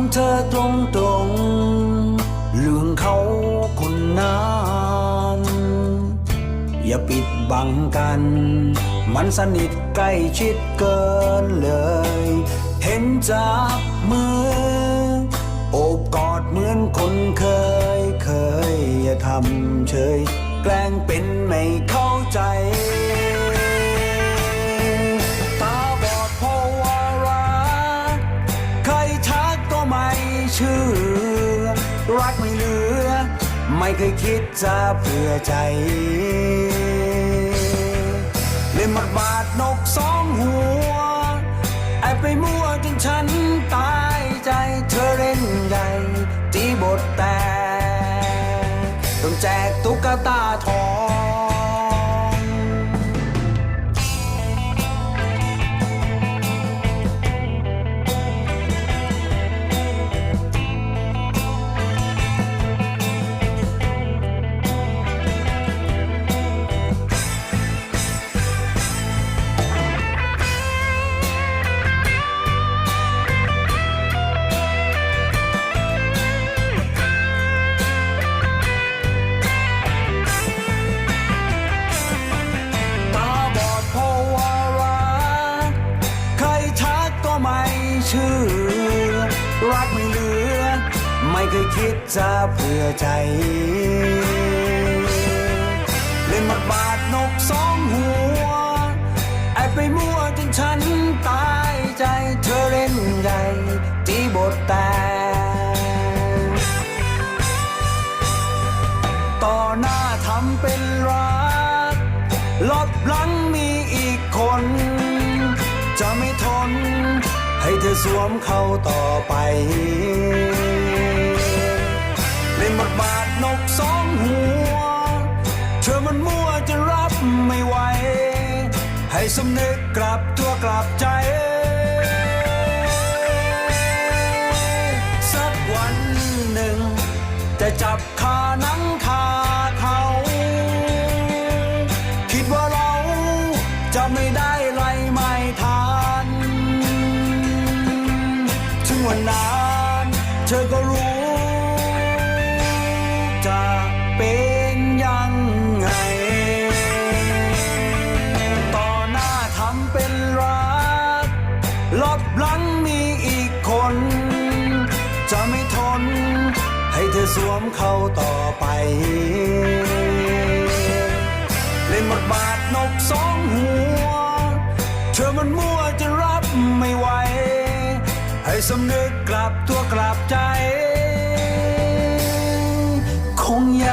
ามเธอตรงตรงๆเรื่องเขาคนนั้นอย่าปิดบังกัน มันสนิทใกล้ชิดเกินเลย เห็นจากมือ โอบกอดเหมือนคนเคยเคย อย่าทำเฉย แกล้งเป็นไม่เข้าใจ เชื่อ รักไม่เหลือ ไม่เคยคิดจะเผื่อใจ เล่นหมัดบาดนกสองหัว แอบไปมั่วจนฉันตายใจเธอเล่นใหญ่ตีบทแต่ต้องแจกตุ๊กตาทอง เชื่อ รักไม่เหลือ ไม่เคยคิดจะเผื่อใจ เล่นหมดบาดนกสองหัว แอบไปมั่วจนฉันตายใจเธอเล่นใหญ่ตีบทแต่ต่อหน้าทำเป็นรักลบหลังมีอีกคน จะไม่ทน ให้เธอสวมเขาต่อไปเล่นบทบาทนกสองหัว เธอมันมั่วจะรับไม่ไหว ให้สำนึกกลับตัวกลับใจ นนั้นเธอก็รู้จะเป็นยังไง ต่อหน้าทำเป็นรักลบหลังมีอีกคน จะไม่ทน ให้เธอสวมเขาต่อไป สำนึกกลับตัวกลับใจ คงย